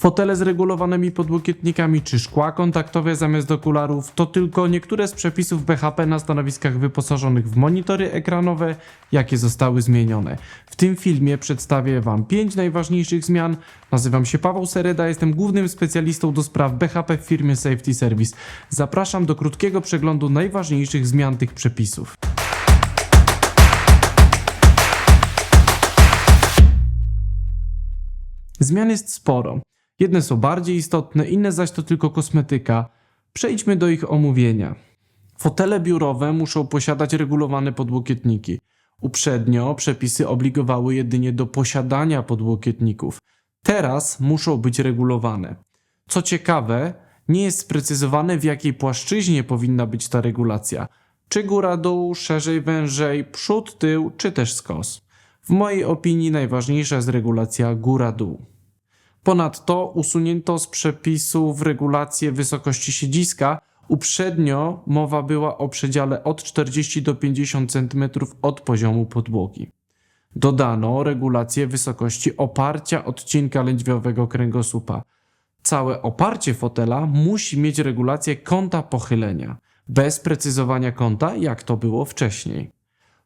Fotele z regulowanymi podłokietnikami czy szkła kontaktowe zamiast okularów to tylko niektóre z przepisów BHP na stanowiskach wyposażonych w monitory ekranowe, jakie zostały zmienione. W tym filmie przedstawię Wam 5 najważniejszych zmian. Nazywam się Paweł Sereda, jestem głównym specjalistą do spraw BHP w firmie Safety Service. Zapraszam do krótkiego przeglądu najważniejszych zmian tych przepisów. Zmian jest sporo. Jedne są bardziej istotne, inne zaś to tylko kosmetyka. Przejdźmy do ich omówienia. Fotele biurowe muszą posiadać regulowane podłokietniki. Uprzednio przepisy obligowały jedynie do posiadania podłokietników. Teraz muszą być regulowane. Co ciekawe, nie jest sprecyzowane w jakiej płaszczyźnie powinna być ta regulacja. Czy góra dół, szerzej wężej, przód tył, czy też skos. W mojej opinii najważniejsza jest regulacja góra dół. Ponadto usunięto z przepisów regulację wysokości siedziska. Uprzednio mowa była o przedziale od 40 do 50 cm od poziomu podłogi. Dodano regulację wysokości oparcia odcinka lędźwiowego kręgosłupa. Całe oparcie fotela musi mieć regulację kąta pochylenia, bez precyzowania kąta, jak to było wcześniej.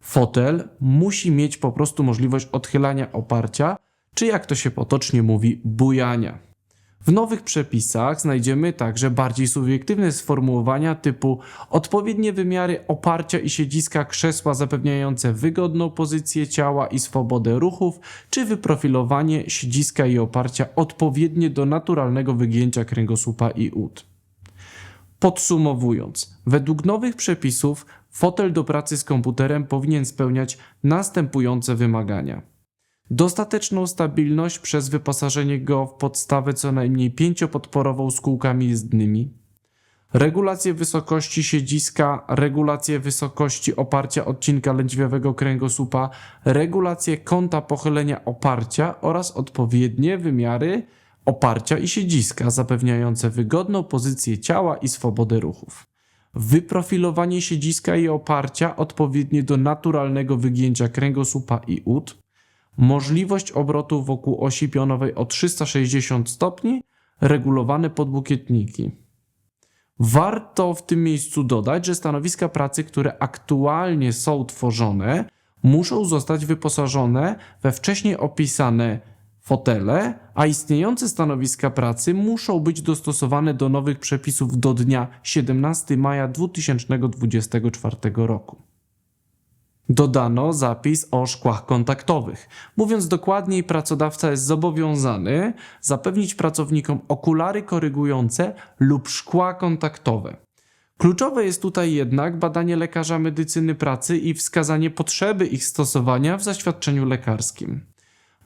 Fotel musi mieć po prostu możliwość odchylania oparcia, czy jak to się potocznie mówi, bujania. W nowych przepisach znajdziemy także bardziej subiektywne sformułowania typu odpowiednie wymiary oparcia i siedziska krzesła zapewniające wygodną pozycję ciała i swobodę ruchów, czy wyprofilowanie siedziska i oparcia odpowiednie do naturalnego wygięcia kręgosłupa i ud. Podsumowując, według nowych przepisów fotel do pracy z komputerem powinien spełniać następujące wymagania. Dostateczną stabilność przez wyposażenie go w podstawę co najmniej pięciopodporową z kółkami jezdnymi, regulację wysokości siedziska, regulację wysokości oparcia odcinka lędźwiowego kręgosłupa, regulację kąta pochylenia oparcia oraz odpowiednie wymiary oparcia i siedziska zapewniające wygodną pozycję ciała i swobodę ruchów. Wyprofilowanie siedziska i oparcia odpowiednie do naturalnego wygięcia kręgosłupa i ud, możliwość obrotu wokół osi pionowej o 360 stopni, regulowane podłokietniki. Warto w tym miejscu dodać, że stanowiska pracy, które aktualnie są tworzone, muszą zostać wyposażone we wcześniej opisane fotele, a istniejące stanowiska pracy muszą być dostosowane do nowych przepisów do dnia 17 maja 2024 roku. Dodano zapis o szkłach kontaktowych. Mówiąc dokładniej, pracodawca jest zobowiązany zapewnić pracownikom okulary korygujące lub szkła kontaktowe. Kluczowe jest tutaj jednak badanie lekarza medycyny pracy i wskazanie potrzeby ich stosowania w zaświadczeniu lekarskim.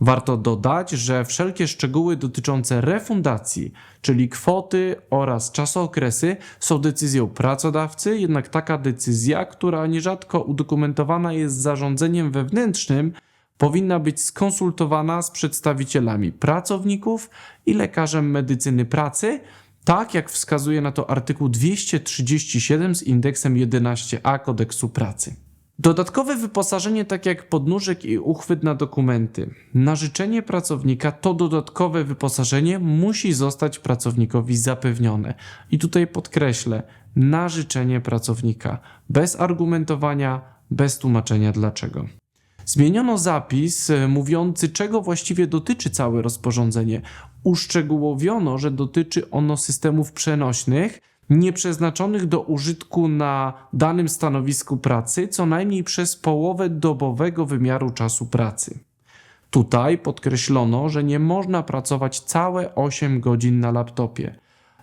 Warto dodać, że wszelkie szczegóły dotyczące refundacji, czyli kwoty oraz czasookresy, są decyzją pracodawcy, jednak taka decyzja, która nierzadko udokumentowana jest zarządzeniem wewnętrznym, powinna być skonsultowana z przedstawicielami pracowników i lekarzem medycyny pracy, tak jak wskazuje na to artykuł 237 z indeksem 11a kodeksu pracy. Dodatkowe wyposażenie, tak jak podnóżek i uchwyt na dokumenty. Na życzenie pracownika to dodatkowe wyposażenie musi zostać pracownikowi zapewnione. I tutaj podkreślę, na życzenie pracownika, bez argumentowania, bez tłumaczenia dlaczego. Zmieniono zapis e, mówiący, czego właściwie dotyczy całe rozporządzenie. Uszczegółowiono, że dotyczy ono systemów przenośnych, nieprzeznaczonych do użytku na danym stanowisku pracy co najmniej przez połowę dobowego wymiaru czasu pracy. Tutaj podkreślono, że nie można pracować całe 8 godzin na laptopie.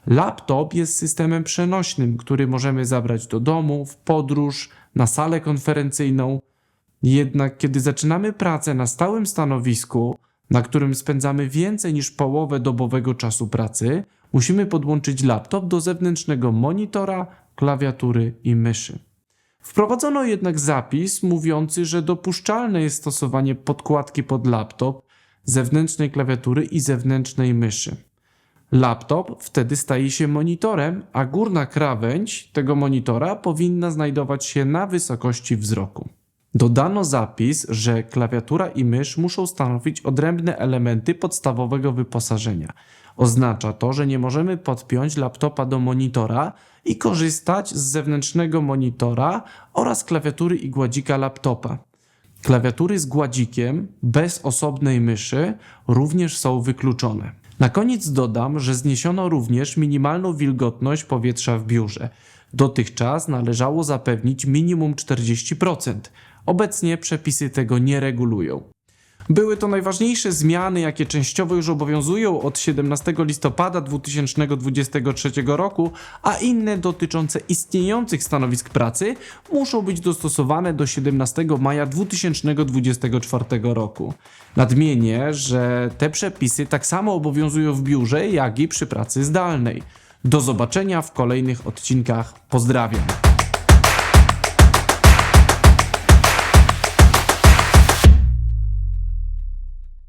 Laptop jest systemem przenośnym, który możemy zabrać do domu, w podróż, na salę konferencyjną. Jednak kiedy zaczynamy pracę na stałym stanowisku, na którym spędzamy więcej niż połowę dobowego czasu pracy, musimy podłączyć laptop do zewnętrznego monitora, klawiatury i myszy. Wprowadzono jednak zapis mówiący, że dopuszczalne jest stosowanie podkładki pod laptop, zewnętrznej klawiatury i zewnętrznej myszy. Laptop wtedy staje się monitorem, a górna krawędź tego monitora powinna znajdować się na wysokości wzroku. Dodano zapis, że klawiatura i mysz muszą stanowić odrębne elementy podstawowego wyposażenia. Oznacza to, że nie możemy podpiąć laptopa do monitora i korzystać z zewnętrznego monitora oraz klawiatury i gładzika laptopa. Klawiatury z gładzikiem bez osobnej myszy również są wykluczone. Na koniec dodam, że zniesiono również minimalną wilgotność powietrza w biurze. Dotychczas należało zapewnić minimum 40%. Obecnie przepisy tego nie regulują. Były to najważniejsze zmiany, jakie częściowo już obowiązują od 17 listopada 2023 roku, a inne dotyczące istniejących stanowisk pracy muszą być dostosowane do 17 maja 2024 roku. Nadmienię, że te przepisy tak samo obowiązują w biurze, jak i przy pracy zdalnej. Do zobaczenia w kolejnych odcinkach. Pozdrawiam.